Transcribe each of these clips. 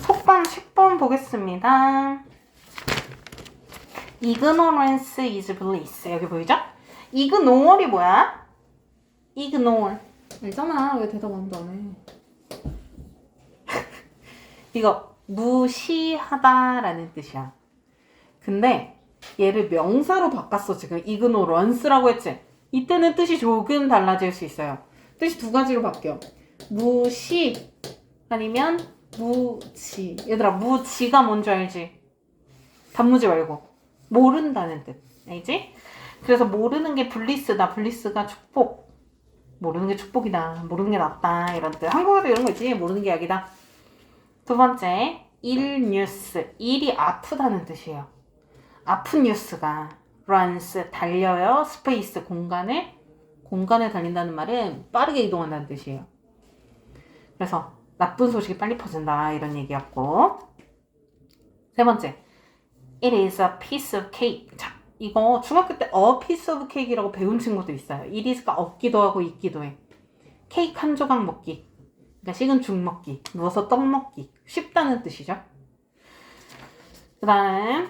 속담 10번 보겠습니다. Ignorance is bliss. 여기 보이죠? ignore이 뭐야? ignore. 알잖아. 왜 대답 안 해? 이거 무시하다라는 뜻이야. 근데 얘를 명사로 바꿨어 지금 ignorance라고 했지. 이때는 뜻이 조금 달라질 수 있어요. 뜻이 두 가지로 바뀌어. 무시 아니면 무지. 얘들아 무지가 뭔지 알지? 단무지 말고 모른다는 뜻. 알지? 그래서 모르는 게 블리스다. 블리스가 축복. 모르는 게 축복이다. 모르는 게 낫다. 이런 뜻. 한국어도 이런 거 있지. 모르는 게 약이다. 두 번째, 일 뉴스. 일이 아프다는 뜻이에요. 아픈 뉴스가 runs 달려요. 스페이스 공간을 공간을 달린다는 말은 빠르게 이동한다는 뜻이에요. 그래서 나쁜 소식이 빨리 퍼진다 이런 얘기였고 세 번째, it is a piece of cake. 자, 이거 중학교 때 a piece of cake이라고 배운 친구도 있어요. it is가 없기도 하고 있기도 해. 케이크 한 조각 먹기. 그러니까 식은 죽 먹기, 누워서 떡 먹기. 쉽다는 뜻이죠. 그 다음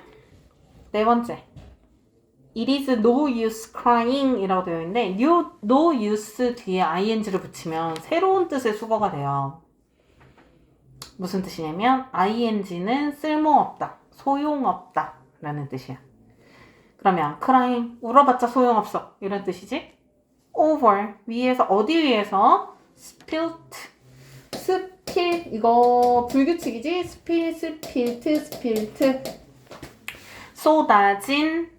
네 번째, It is no use crying 이라고 되어 있는데 no, no use 뒤에 ing를 붙이면 새로운 뜻의 수거가 돼요. 무슨 뜻이냐면 ing는 쓸모없다, 소용없다 라는 뜻이야. 그러면 crying 울어봤자 소용없어 이런 뜻이지? over 위에서 어디 위에서 spilt 스필 이거 불규칙이지? 스필 스필트 스필트 쏟아진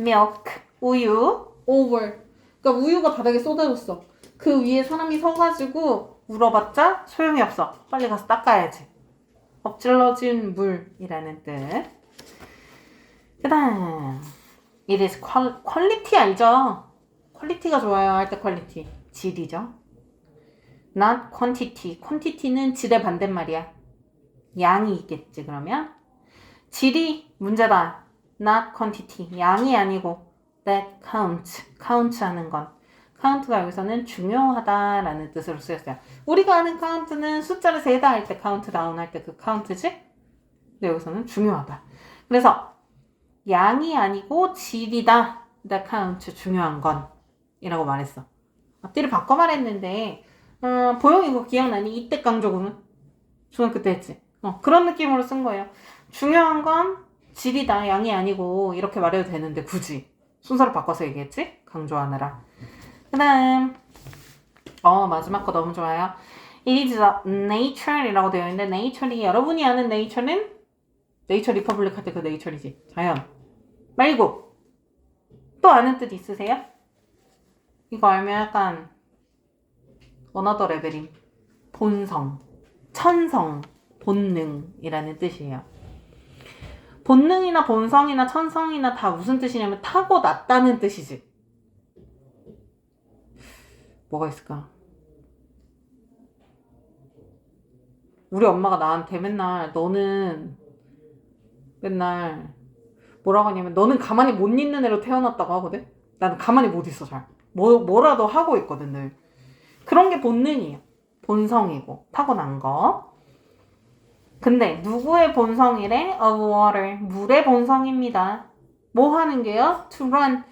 milk 우유 over. 그러니까 우유가 바닥에 쏟아졌어. 그 위에 사람이 서가지고 울어봤자 소용이 없어. 빨리 가서 닦아야지. 엎질러진 물이라는 뜻. 그 다음, it is 퀄리티 알죠? 퀄리티가 좋아요 할 때 퀄리티. 질이죠. not quantity. quantity는 질의 반대말이야. 양이 있겠지, 그러면. 질이 문제다. not quantity. 양이 아니고 that counts. count 하는 건. 카운트가 여기서는 중요하다라는 뜻으로 쓰였어요. 우리가 아는 카운트는 숫자를 세다 할 때 카운트 다운 할 때 그 카운트지? 근데 여기서는 중요하다. 그래서 양이 아니고 질이다. that count 중요한 건 이라고 말했어. 앞뒤를 바꿔 말했는데 어, 보영 이거 기억나니? 이때 강조구문 중학교 때 했지. 어, 그런 느낌으로 쓴 거예요. 중요한 건 질이다. 양이 아니고 이렇게 말해도 되는데 굳이 순서를 바꿔서 얘기했지? 강조하느라. 그 다음, 어, 마지막 거 너무 좋아요. It is nature이라고 되어 있는데, nature이 여러분이 아는 nature는 네이처 리퍼블릭 할 때 그 네이처이지. 자연. 말고, 또 아는 뜻 있으세요? 이거 알면 약간, 원어더 레벨임. 본성, 천성, 본능이라는 뜻이에요. 본능이나 본성이나 천성이나 다 무슨 뜻이냐면 타고났다는 뜻이지. 뭐가 있을까? 우리 엄마가 나한테 맨날 너는 맨날 뭐라고 하냐면 너는 가만히 못 있는 애로 태어났다고 하거든? 나는 가만히 못 있어 잘. 뭐, 뭐라도 하고 있거든 늘. 그런 게 본능이에요. 본성이고 타고난 거. 근데 누구의 본성이래? of water. 물의 본성입니다. 뭐 하는 게요? to run.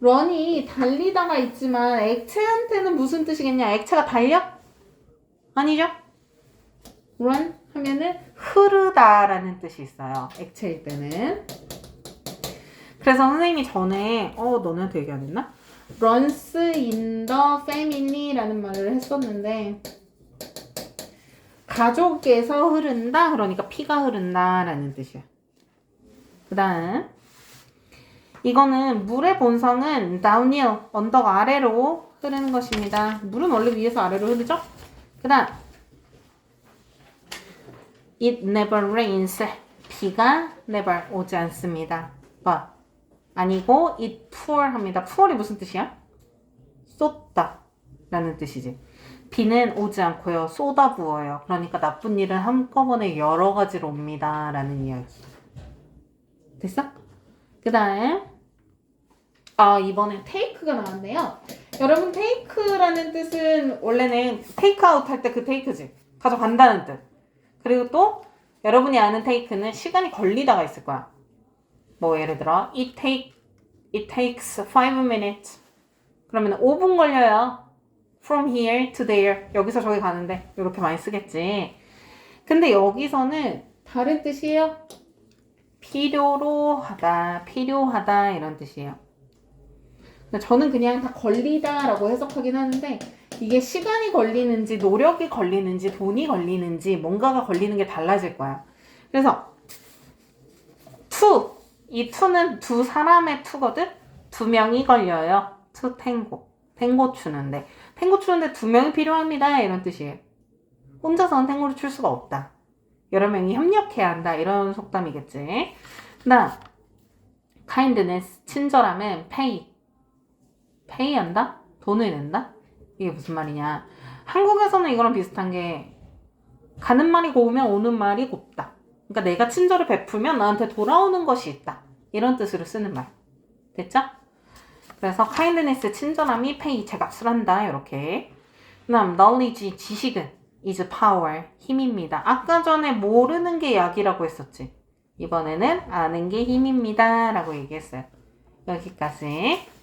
런이 달리다가 있지만 액체한테는 무슨 뜻이겠냐? 액체가 달려? 아니죠? run 하면은 흐르다라는 뜻이 있어요. 액체일 때는 그래서 선생님이 전에 어 너네한테 얘기 안 했나? runs in the family라는 말을 했었는데 가족에서 흐른다 그러니까 피가 흐른다라는 뜻이야. 그다음 이거는 물의 본성은 downhill 언덕 아래로 흐르는 것입니다. 물은 원래 위에서 아래로 흐르죠? 그 다음 it never rains 비가 never 오지 않습니다. but 아니고 it pour 합니다. pour이 무슨 뜻이야? 쏟다 라는 뜻이지. 비는 오지 않고요. 쏟아 부어요. 그러니까 나쁜 일은 한꺼번에 여러 가지로 옵니다. 라는 이야기. 됐어? 그 다음. 아, 이번엔 테이크가 나왔네요. 여러분, 테이크라는 뜻은 원래는 테이크아웃 할 때 그 테이크지. 가져간다는 뜻. 그리고 또 여러분이 아는 take는 시간이 걸리다가 있을 거야. 뭐 예를 들어 it take it takes 5 minutes. 그러면 5분 걸려요. from here to there. 여기서 저기 가는데 이렇게 많이 쓰겠지. 근데 여기서는 다른 뜻이에요? 필요로 하다, 필요하다 이런 뜻이에요. 근데 저는 그냥 다 걸리다라고 해석하긴 하는데 이게 시간이 걸리는지 노력이 걸리는지 돈이 걸리는지 뭔가가 걸리는 게 달라질 거야. 그래서 투, 이 투는 두 사람의 투거든? 두 명이 걸려요. 투 탱고. 탱고 추는데. 탱고 추는데 두 명이 필요합니다. 이런 뜻이에요. 혼자서는 탱고를 출 수가 없다. 여러 명이 협력해야 한다. 이런 속담이겠지. 그 다음, kindness, 친절함은 pay. Pay 한다? 돈을 낸다? 이게 무슨 말이냐. 한국에서는 이거랑 비슷한 게 가는 말이 고우면 오는 말이 곱다. 그러니까 내가 친절을 베풀면 나한테 돌아오는 것이 있다. 이런 뜻으로 쓰는 말. 됐죠? 그래서 kindness 친절함이 pay 제값을 한다. 이렇게. 그다음 knowledge 지식은 is power 힘입니다. 아까 전에 모르는 게 약이라고 했었지. 이번에는 아는 게 힘입니다 라고 얘기했어요. 여기까지.